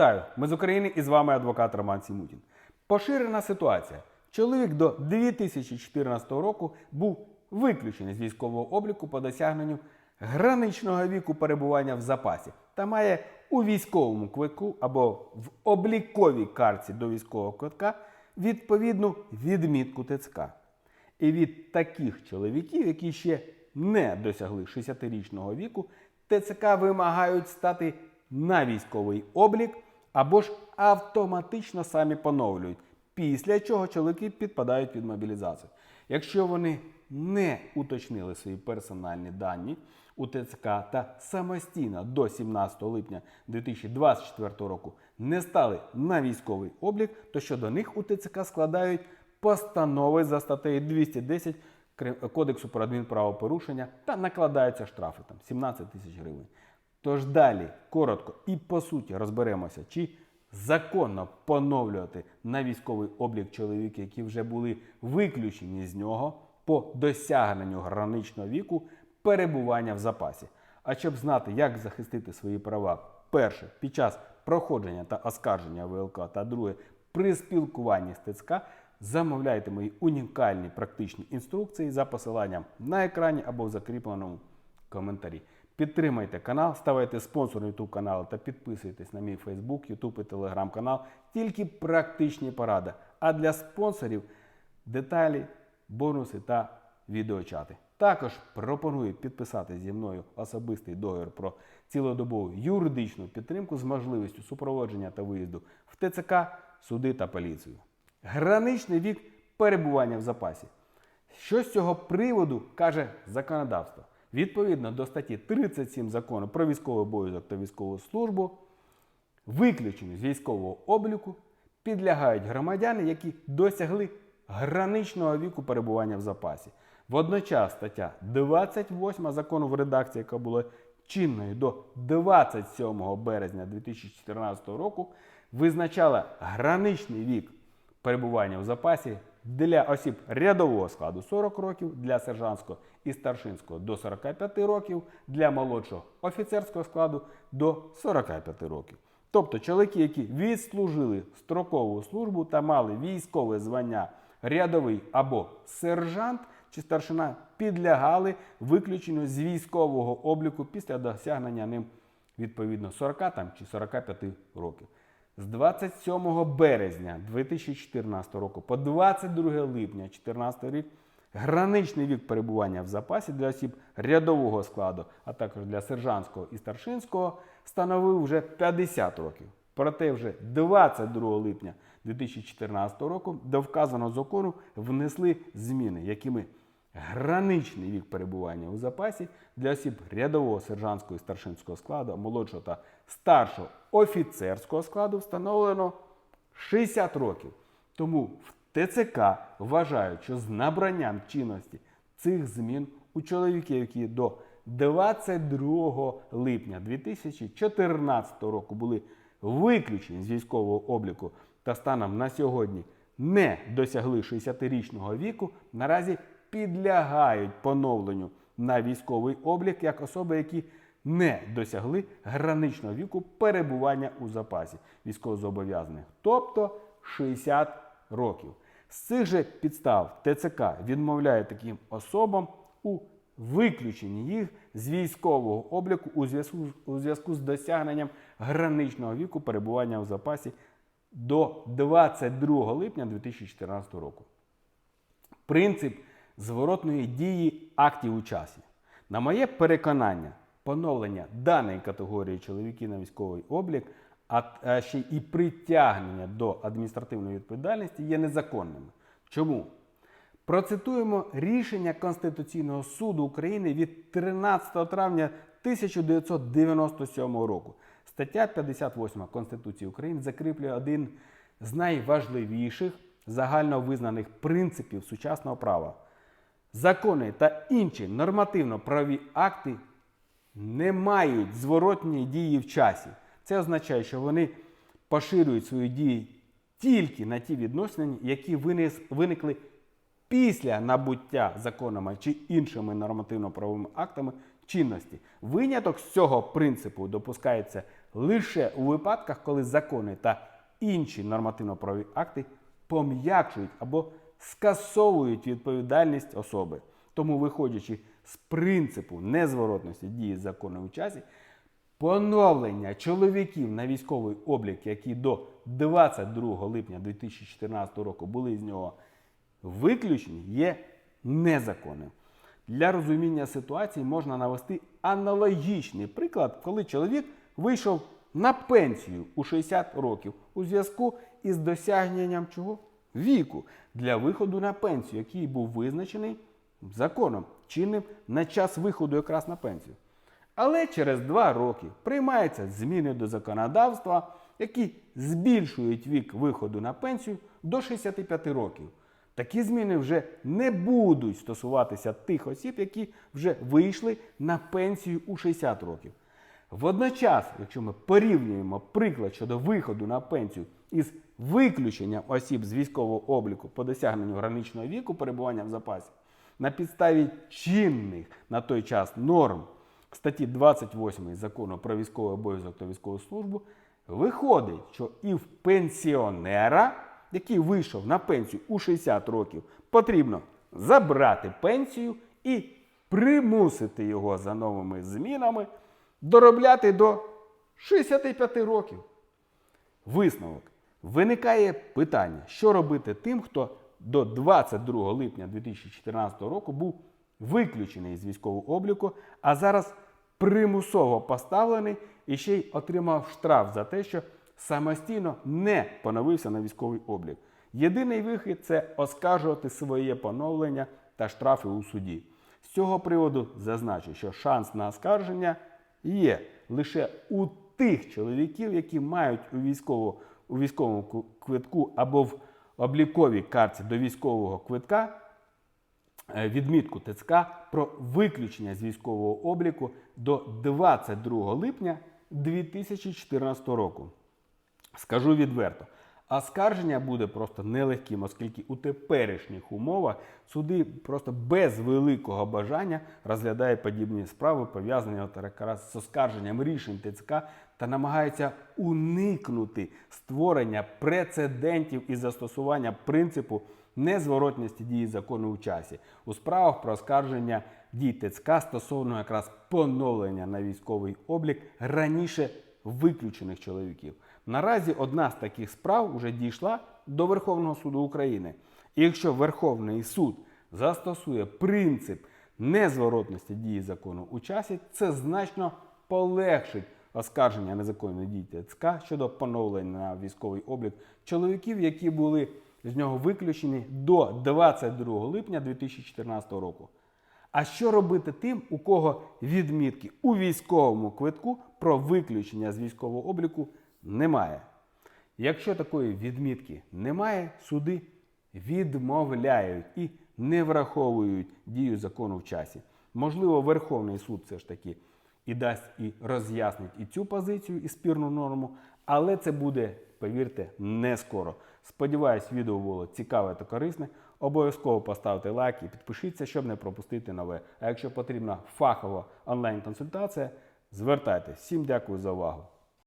Вітаю! Ми з України і з вами адвокат Роман Сімутін. Поширена ситуація. Чоловік до 2014 року був виключений з військового обліку по досягненню граничного віку перебування в запасі та має у військовому квитку або в обліковій картці до військового квитка відповідну відмітку ТЦК. І від таких чоловіків, які ще не досягли 60-річного віку, ТЦК вимагають стати на військовий облік або ж автоматично самі поновлюють, після чого чоловіки підпадають під мобілізацію. Якщо вони не уточнили свої персональні дані у ТЦК та самостійно до 17 липня 2024 року не стали на військовий облік, то щодо них у ТЦК складають постанови за статтею 210 Кри- Кодексу про адмінправопорушення та накладаються штрафи там 17 тисяч гривень. Тож далі коротко і по суті розберемося, чи законно поновлювати на військовий облік чоловіків, які вже були виключені з нього по досягненню граничного віку перебування в запасі. А щоб знати, як захистити свої права, перше під час проходження та оскарження ВЛК, та друге при спілкуванні з ТЦК, замовляйте мої унікальні практичні інструкції за посиланням на екрані або в закріпленому коментарі. Підтримайте канал, ставайте спонсором YouTube каналу та підписуйтесь на мій Facebook, YouTube і Telegram канал. Тільки практичні поради. А для спонсорів деталі, бонуси та відеочати. Також пропоную підписати зі мною особистий договір про цілодобову юридичну підтримку з можливістю супроводження та виїзду в ТЦК, суди та поліцію. Граничний вік перебування в запасі. Що з цього приводу каже законодавство? Відповідно до статті 37 закону про військовий обов'язок та військову службу, виключені з військового обліку підлягають громадяни, які досягли граничного віку перебування в запасі. Водночас стаття 28 закону в редакції, яка була чинною до 27 березня 2014 року, визначала граничний вік перебування в запасі для осіб рядового складу 40 років, для сержантського і старшинського до 45 років, для молодшого офіцерського складу до 45 років. Тобто чоловіки, які відслужили строкову службу та мали військове звання рядовий або сержант чи старшина, підлягали виключенню з військового обліку після досягнення ним відповідно 40 там, чи 45 років. З 27 березня 2014 року по 22 липня 2014 рік граничний вік перебування в запасі для осіб рядового складу, а також для сержантського і старшинського, становив вже 50 років. Проте вже 22 липня 2014 року до вказаного закону внесли зміни, якими граничний вік перебування у запасі для осіб рядового сержантського і старшинського складу, молодшого та старшого офіцерського складу встановлено 60 років. Тому в ТЦК вважають, що з набранням чинності цих змін у чоловіків, які до 22 липня 2014 року були виключені з військового обліку та станом на сьогодні не досягли 60-річного віку, наразі підлягають поновленню на військовий облік як особи, які не досягли граничного віку перебування у запасі військовозобов'язаних, тобто 60 років. З цих же підстав ТЦК відмовляє таким особам у виключенні їх з військового обліку у зв'язку, у зв'язку з досягненням граничного віку перебування у запасі до 22 липня 2014 року. Принцип зворотної дії актів у часі. На моє переконання, поновлення даної категорії чоловіків на військовий облік, а ще й притягнення до адміністративної відповідальності є незаконними. Чому? Процитуємо рішення Конституційного суду України від 13 травня 1997 року. Стаття 58 Конституції України закріплює один з найважливіших загальновизнаних принципів сучасного права. Закони та інші нормативно-правові акти не мають зворотньої дії в часі. Це означає, що вони поширюють свої дії тільки на ті відносини, які виникли після набуття законами чи іншими нормативно-правовими актами чинності. Виняток з цього принципу допускається лише у випадках, коли закони та інші нормативно-правові акти пом'якшують або скасовують відповідальність особи. Тому, виходячи з принципу незворотності дії закону у часі, поновлення чоловіків на військовий облік, які до 22 липня 2014 року були з нього виключені, є незаконним. Для розуміння ситуації можна навести аналогічний приклад, коли чоловік вийшов на пенсію у 60 років у зв'язку із досягненням чого? Віку для виходу на пенсію, який був визначений законом, чинним на час виходу якраз на пенсію. Але через два роки приймаються зміни до законодавства, які збільшують вік виходу на пенсію до 65 років. Такі зміни вже не будуть стосуватися тих осіб, які вже вийшли на пенсію у 60 років. Водночас, якщо ми порівнюємо приклад щодо виходу на пенсію із виключенням осіб з військового обліку по досягненню граничного віку перебування в запасі, на підставі чинних на той час норм статті 28 закону про військовий обов'язок та військову службу, виходить, що і в пенсіонера, який вийшов на пенсію у 60 років, потрібно забрати пенсію і примусити його за новими змінами доробляти до 65 років. Висновок. Виникає питання, що робити тим, хто до 22 липня 2014 року був виключений з військового обліку, а зараз примусово поставлений і ще й отримав штраф за те, що самостійно не поновився на військовий облік. Єдиний вихід це оскаржувати своє поновлення та штрафи у суді. З цього приводу зазначу, що шанс на оскарження є лише у тих чоловіків, які мають у, військово, у військовому квитку або в обліковій карті до військового квитка відмітку ТЦК про виключення з військового обліку до 22 липня 2014 року. Скажу відверто, оскарження буде просто нелегким, оскільки у теперішніх умовах суди просто без великого бажання розглядають подібні справи, пов'язані з оскарженням рішень ТЦК та намагаються уникнути створення прецедентів і застосування принципу незворотності дії закону у часі у справах про оскарження дій ТЦК стосовно якраз поновлення на військовий облік раніше виключених чоловіків. Наразі одна з таких справ вже дійшла до Верховного суду України. І якщо Верховний суд застосує принцип незворотності дії закону у часі, це значно полегшить оскарження незаконної дії ТЦК щодо поновлення на військовий облік чоловіків, які були з нього виключені до 22 липня 2014 року. А що робити тим, у кого відмітки у військовому квитку про виключення з військового обліку немає? Якщо такої відмітки немає, суди відмовляють і не враховують дію закону в часі. Можливо, Верховний суд все ж таки і дасть і роз'яснить і цю позицію, і спірну норму, але це буде, повірте, не скоро. Сподіваюсь, відео було цікаве та корисне. Обов'язково поставте лайк і підпишіться, щоб не пропустити нове. А якщо потрібна фахова онлайн-консультація, звертайтеся. Всім дякую за увагу.